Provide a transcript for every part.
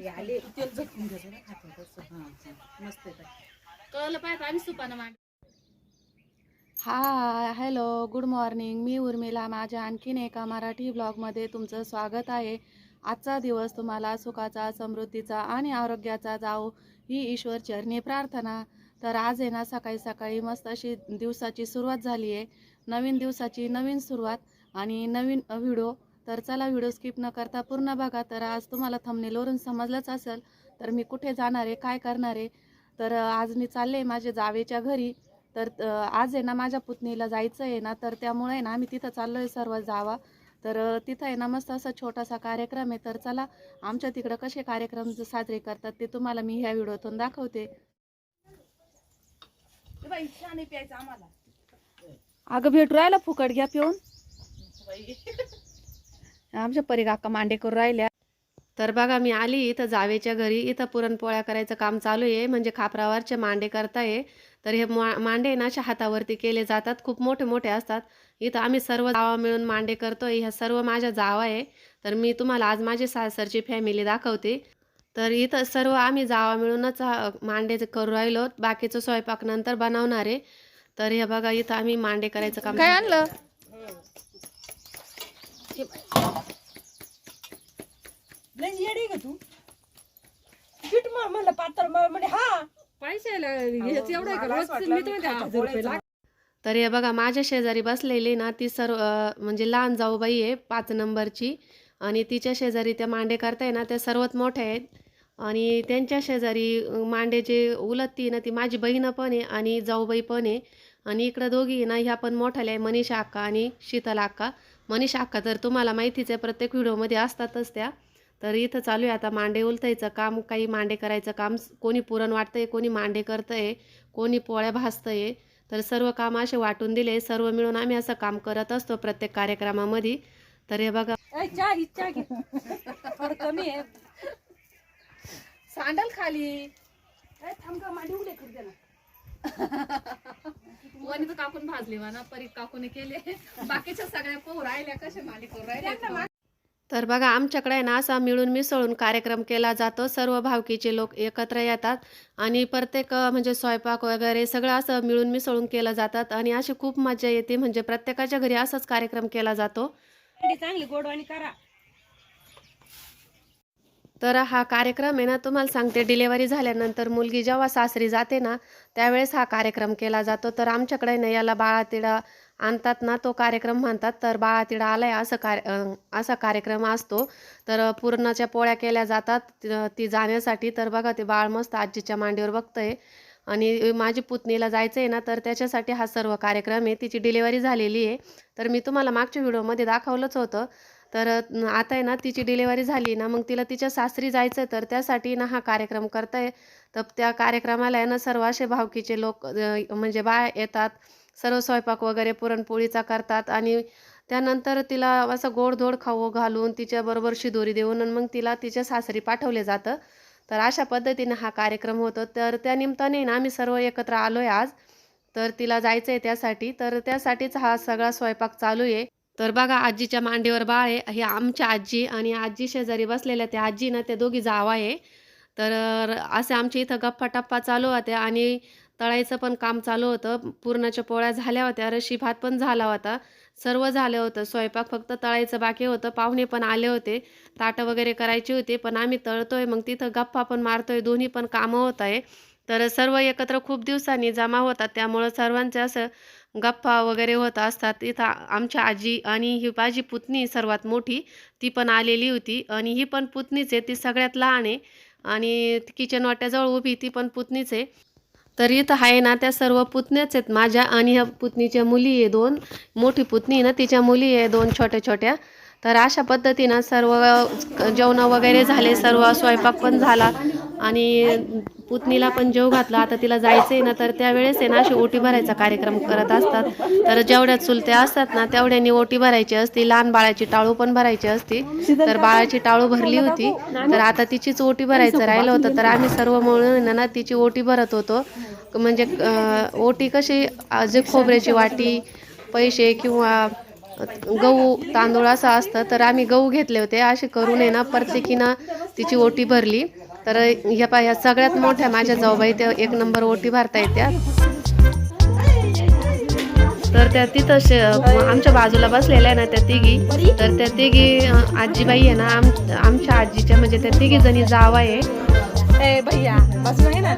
ते आले. तेल झटकून घ्यायचं ना खातं तसं. हा हा. मस्त आहे ताई. कळलं पाहिजे आम्ही सुपानं मांड हाय हॅलो गुड मॉर्निंग. मी उर्मिला. माझ्या आणखीन एका मराठी ब्लॉगमध्ये तुमचं स्वागत आहे. आजचा दिवस तुम्हाला सुखाचा समृद्धीचा आणि आरोग्याचा जाओ ही ईश्वर चरणी प्रार्थना. तर आज आहे ना सकाळी सकाळी मस्त अशी दिवसाची सुरुवात झाली आहे. नवीन दिवसाची नवीन सुरुवात आणि नवीन व्हिडिओ तर चला व्हिडिओ स्किप न करता पूर्ण बघा. तर आज तुम्हाला थंबनेलवरून समजलंच असेल तर मी कुठे जाणार आहे काय करणार आहे? तर आज मी चालले माझ्या जावेच्या घरी. तर आज आहे ना माझ्या पुतणीला जायचं आहे ना तर त्यामुळे ना आम्ही तिथं चाललो आहे सर्व जावा. तर तिथं आहे ना मस्त असा छोटासा कार्यक्रम आहे. तर चला आमच्या तिकडं कसे कार्यक्रम साजरे करतात ते तुम्हाला मी ह्या व्हिडिओतून दाखवते. अगं भेटू राहिला फुकट घ्या पिऊन. आमच्या परी काका मांडे करून राहिल्या. तर बघा मी आली इथं जावेच्या घरी. इथं पुरणपोळ्या करायचं काम चालू आहे. म्हणजे खापरावरचे मांडे करताय. तर हे मा मांडे ना अशा हातावरती केले जातात. खूप मोठे मोठे असतात. इथं आम्ही सर्व जावा मिळून मांडे करतोय. ह्या सर्व माझ्या जावा आहे. तर मी तुम्हाला आज माझी सासरची फॅमिली दाखवते. तर इथं सर्व आम्ही जावा मिळूनच मांडे करू राहिलो. बाकीचं स्वयंपाक नंतर बनवणार आहे. तर हे बघा इथं आम्ही मांडे करायचं काम काय आणलं? लय येडी का तू. पीठ मळ म्हणलं पातळ मळ म्हणे हा. पैशाला एवढं आहे का? रोज मी तर म्हणते हजार रुपये तर हे बघा माझ्या शेजारी बसलेली ना ती सर्व अं, म्हणजे लहान जाऊबाई आहे पाच नंबरची. आणि तिच्या शेजारी त्या मांडे करताय ना त्या सर्वात मोठ्या आहेत. आणि त्यांच्या शेजारी अं, मांडे जे उलटती ना ती माझी बहीण पण आहे आणि जाऊबाई पण आहे. आणि इकडं दोघी आहे ना ह्या पण मोठ्याल्या आहे मनीषा अक्का आणि शीतल अक्का. मनीषा अक्का तर तुम्हाला माहितीच आहे प्रत्येक व्हिडिओमध्ये असतातच त्या. तर इथं चालू आहे आता मांडे उलतायचं काम काही मांडे करायचं काम कोणी पुरण वाटतंय कोणी मांडे करतंय कोणी पोळ्या भाजतंय. तर सर्व काम असे वाटून दिले सर्व मिळून आम्ही असं काम करत असतो प्रत्येक कार्यक्रमामध्ये. तर हे बघा. कमी आहे. सांडल खाली. ए, थांब का मांडी उडे काकून भाजले म्हणा परीत काकूने केले. बाकीच्या सगळ्या पोहू राहिल्या कशा मालिक करू राहिल्या तर बघा आमच्याकडे आहे ना असा मिळून मिसळून कार्यक्रम केला जातो. सर्व भावकीचे लोक एकत्र येतात आणि प्रत्येक म्हणजे स्वयंपाक वगैरे सगळं असं मिळून मिसळून केलं जातात. आणि अशी खूप मजा येते म्हणजे प्रत्येकाच्या घरी असाच कार्यक्रम केला जातो. चांगली गोडवाणी करा. तर हा कार्यक्रम आहे ना तुम्हाला सांगते डिलेवरी झाल्यानंतर मुलगी जेव्हा सासरी जाते ना त्यावेळेस हा कार्यक्रम केला जातो. तर आमच्याकडे ना याला बाळातिडा आणतात ना तो कार्यक्रम म्हणतात. तर बाळातिडा आलाय असं कार्य असा कार्यक्रम असतो. तर पूर्णाच्या पोळ्या केल्या जातात ती- ती जाण्यासाठी. तर बघा ते बाळ मस्त आजीच्या मांडीवर बघतंय. आणि माझी पुतणीला जायचं आहे ना तर त्याच्यासाठी हा सर्व कार्यक्रम आहे. तिची डिलेवरी झालेली आहे. तर मी तुम्हाला मागच्या व्हिडिओमध्ये दाखवलंच होतं. तर आता आहे ना तिची डिलेवरी झाली ना मग तिला तिच्या सासरी जायचं तर त्यासाठी ना हा कार्यक्रम करताय. तर त्या कार्यक्रमाला आहे ना सर्व असे भावकीचे लोक म्हणजे बाया येतात सर्व स्वयंपाक वगैरे पुरणपोळीचा करतात आणि त्यानंतर तिला असं गोडधोड खाऊ घालून तिच्याबरोबर शिदोरी देऊन मग तिला तिच्या सासरी पाठवले जातं. तर अशा पद्धतीने हा कार्यक्रम होतो. तर त्या निमित्ताने ना आम्ही सर्व एकत्र आलो आहे आज. तर तिला जायचं आहे त्यासाठी. तर त्यासाठीच हा सगळा स्वयंपाक चालू आहे. तर बघा आजीच्या मांडीवर बाळ आहे. ही आमच्या आजी आणि आजी शेजारी बसलेल्या त्या आजी ना त्या दोघी जावा आहे. तर असे आमच्या इथं गप्पा टप्पा चालू होत्या आणि तळायचं पण काम चालू होतं. पुरणाच्या पोळ्या झाल्या होत्या रशी भात पण झाला होता. सर्व झालं होतं. स्वयंपाक फक्त तळायचं बाकी होतं. पाहुणे पण आले होते. ताटं वगैरे करायची होती पण आम्ही तळतोय. मग तिथं गप्पा पण मारतोय. दोन्ही पण कामं होत आहे. तर सर्व एकत्र खूप दिवसांनी जमा होतात. त्यामुळं सर्वांचे असं गप्पा वगैरे होत असतात. इथं आमच्या आजी आणि ही माझी पुतणी सर्वात मोठी ती पण आलेली होती आणि ही पण पुतणीच आहे. ती सगळ्यात लहान आहे आणि किचन वाट्याजवळ उभी ती पण पुतणीच आहे. तर इथं आहे ना त्या सर्व पुतण्याच आहेत माझ्या आणि ह्या पुतणीच्या मुली आहे दोन. मोठी पुतणी ना तिच्या मुली आहे दोन छोट्या छोट्या. तर अशा पद्धतीनं सर्व जेवणं वगैरे झाले सर्व स्वयंपाक पण झाला. आणि पुतणीला पण जेव घातला. आता तिला जायचं आहे ना तर त्यावेळेस आहे ना अशी ओटी भरायचा कार्यक्रम करत असतात. तर जेवढ्या चुलत्या असतात ना तेवढ्यानी ओटी भरायची असती. लहान बाळाची टाळू पण भरायची असती. तर बाळाची टाळू भरली होती. तर आता तिचीच ओटी भरायचं राहिलं होतं. तर आम्ही सर्व मिळून ना तिची ओटी भरत होतो. म्हणजे ओटी कशी जे खोबऱ्याची वाटी पैसे किंवा गहू तांदूळ असं असतं. तर आम्ही गहू घेतले होते. असे करून आहे ना प्रत्येकीनं तिची ओटी भरली. तर ह्या पा ह्या सगळ्यात मोठ्या माझ्या जाऊबाई त्या एक नंबर ओटी भरता येत्या तर त्या तिथं शे आमच्या बाजूला बसलेल्या आहे ना त्या तिघी. तर त्या तिघी आजीबाई आहे ना आम आमच्या आजीच्या म्हणजे त्या तिघी जणी जावा आहे. भैया बसलो आहे ना?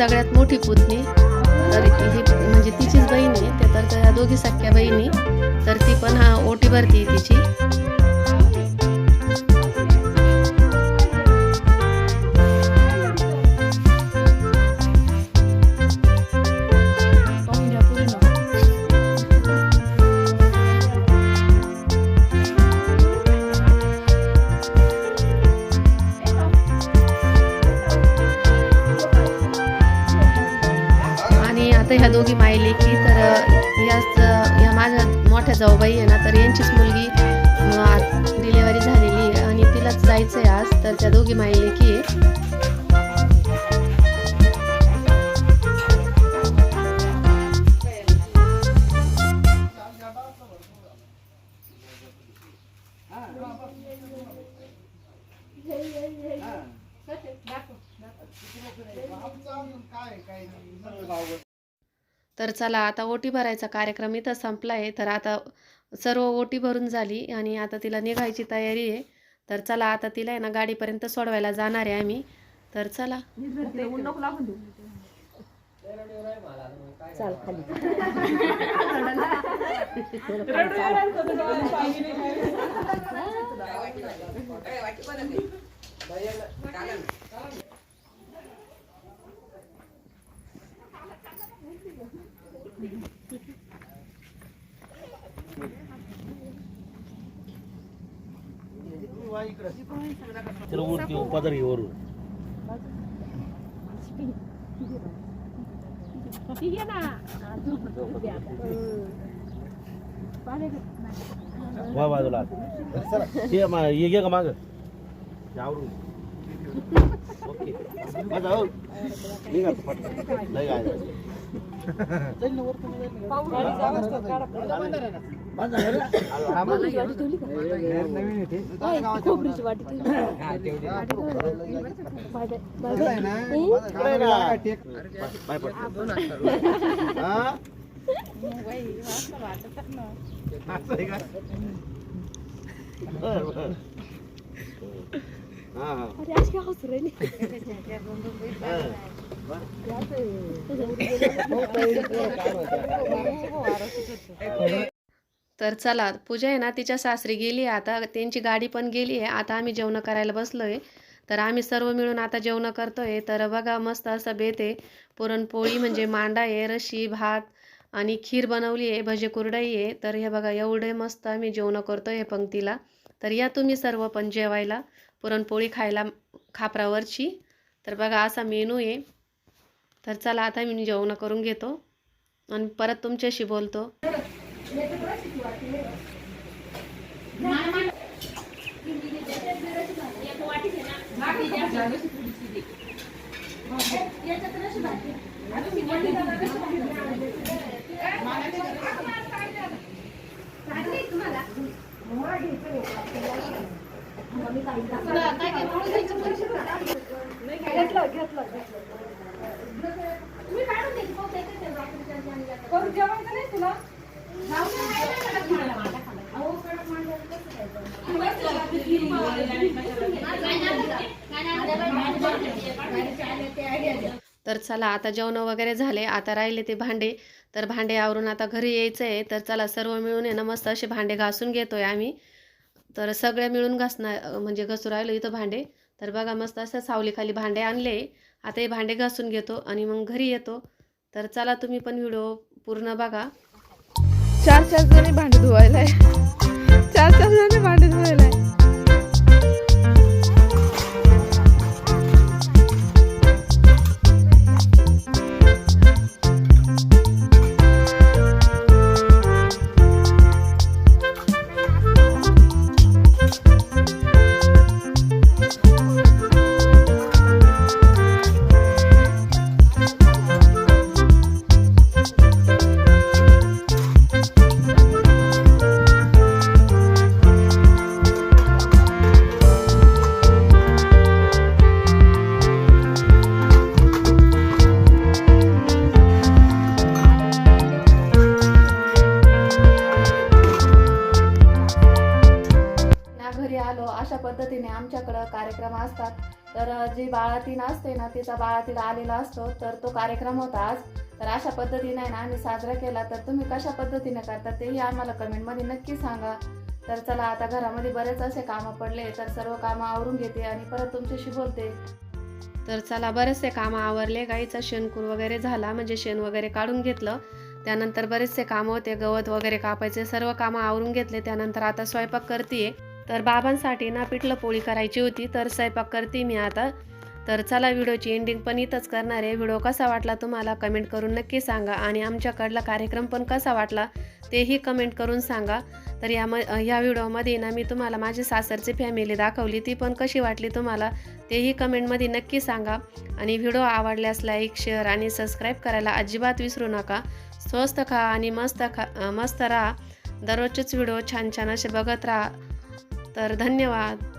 सगळ्यात मोठी पुतणी. तर ही म्हणजे तिचीच बहीण आहे. त्या तर त्या दोघी सख्या बहिणी. तर ती पण हा ओटी भरती तिची. आता ह्या दोघी मायले की तर याच ह्या माझ्या मोठ्या जाऊबाई आहे ना तर यांचीच मुलगी डिलेवरी झालेली आहे. आणि तिलाच जायचं आहे आज. तर त्या दोघी मायले की आहे तर चला आता ओटी भरायचा कार्यक्रम इथं संपला आहे तर आता सर्व ओटी भरून झाली आणि आता तिला निघायची तयारी आहे. तर चला आता तिला आहे ना गाडीपर्यंत सोडवायला जाणार आहे आम्ही. तर चला. चाल खाली त्याला वरती पदर घे वरून वा बाजूला ते मा- हे घे का माग आवरून खोबरीची वाटी ठेवली. इकडे आहे ना. पाय पड. हा? असं आहे का? बरं, बरं. हा, हा. अरे अशी हसू राहिली? तर चला पूजा आहे ना तिच्या सासरी गेली आता त्यांची गाडी पण गेली आहे. आता आम्ही जेवण करायला बसलो आहे तर आम्ही सर्व मिळून आता जेवण करतो आहे तर बघा मस्त असं बेत आहे. पुरणपोळी म्हणजे मांडा आहे रशी भात आणि खीर बनवली आहे भजे कुरडाई आहे. तर हे बघा एवढे मस्त आम्ही जेवण करतो आहे पंक्तीला. तर या तुम्ही सर्व पण जेवायला. पुरणपोळी खायला खापरावरची. तर बघा असा मेनू आहे. तर चला आता मी जेवण करून घेतो. आणि परत तुमच्याशी बोलतो. करू नाही तुला तर चला आता जेवण वगैरे झाले आता राहिले ते भांडे. तर भांडे आवरून आता घरी यायचं आहे तर चला सर्व मिळून आहे ना मस्त असे भांडे घासून घेतोय आम्ही. तर सगळ्या मिळून घासणार म्हणजे घसू राहिलो इथं भांडे. तर बघा मस्त असं सावलीखाली भांडे आणले. आता हे भांडे घासून घेतो आणि मग घरी येतो. तर चला तुम्ही पण व्हिडिओ पूर्ण बघा. चार चार जणी भांडे धुवायला चार चार जणी भांडे धुवायला कार्यक्रम असतात. तर जी बाळातीन असते ना तिचा बाळातीन आलेला असतो. तर तो कार्यक्रम होता आज. तर अशा पद्धतीने ना आम्ही साजरा केला. तर तुम्ही कशा पद्धतीने करता तेही आम्हाला कमेंटमध्ये नक्की सांगा. तर चला आता घरामध्ये बरेच असे कामं पडले. तर सर्व कामं आवरून घेते आणि परत तुमच्याशी बोलते. तर चला बरेचसे कामं आवरले. गाईचा शेणकूर वगैरे झाला. म्हणजे शेण वगैरे काढून घेतलं. त्यानंतर बरेचसे कामं होते. गवत वगैरे कापायचे. सर्व कामं आवरून घेतले. त्यानंतर आता स्वयंपाक करते तर बाबांसाठी ना पिठलं पोळी करायची होती तर स्वयंपाक करते मी आता. तर चला व्हिडिओची एंडिंग पण इथंच करणार आहे. व्हिडिओ कसा वाटला तुम्हाला कमेंट करून नक्की सांगा. आणि आमच्याकडला कार्यक्रम पण कसा वाटला तेही कमेंट करून सांगा. तर या म ह्या व्हिडिओमध्ये ना मी तुम्हाला माझी सासरची फॅमिली दाखवली ती पण कशी वाटली तुम्हाला तेही कमेंटमध्ये नक्की सांगा. आणि व्हिडिओ आवडल्यास लाईक शेअर आणि सबस्क्राईब करायला अजिबात विसरू नका. स्वस्त खा आणि मस्त खा मस्त राहा. दररोजचेच व्हिडिओ छान छान असे बघत राहा. तर धन्यवाद.